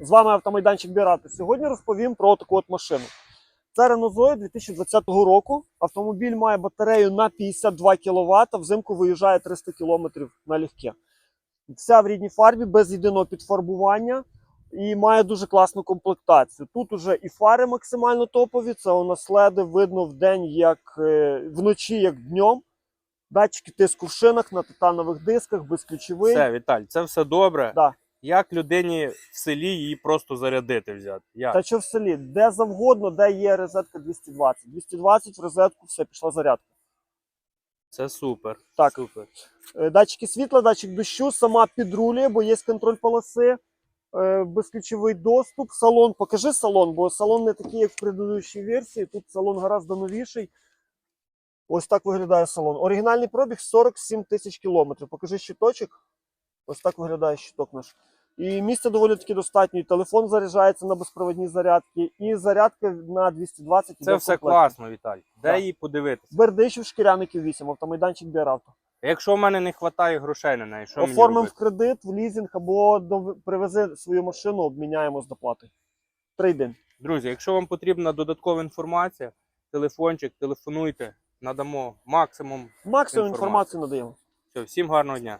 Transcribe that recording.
З вами автомайданчик Бірати. Сьогодні розповім про таку от машину. Це Renault Zoe 2020 року. Автомобіль має батарею на 52 кВт, взимку виїжджає 300 км налегке. Вся в рідній фарбі, без єдиного підфарбування і має дуже класну комплектацію. Тут уже і фари максимально топові. Це у нас леди видно в день, як е, вночі, як днем. Датчики тиску в шинах на титанових дисках, безключовий. Все, Віталь, це все добре. Да. Як людині в селі її просто зарядити взяти? Як? Та що в селі, де завгодно, де є розетка 220. 220 в розетку, все, пішла зарядка. Це супер. Так. Супер. Е, Датчики світла, датчик дощу, сама підрулює, бо є контроль полоси, е, безключовий доступ. Салон, покажи салон, бо салон не такий, як в предыдущій версії. Тут салон гораздо новіший. Ось так виглядає салон. Оригінальний пробіг 47 тисяч кілометрів. Покажи щиточок. Ось так виглядає щиток наш. І місця доволі таки достатньо. І телефон заряджається на безпровідні зарядки, і зарядка на 220. Це все класно, Віталь. Де Так. її подивитися? Бердичів, шкіряників 8, автомайданчик Біаравто. Якщо в мене не вистачає грошей на неї, що мені Оформимо в робити? кредит, в лізинг або до... привези свою машину, обміняємо з доплати. Трейдин. Друзі, якщо вам потрібна додаткова інформація, телефончик, телефонуйте, надамо максимум. Максимум Інформацію. інформацію надаємо. Все, всім гарного дня.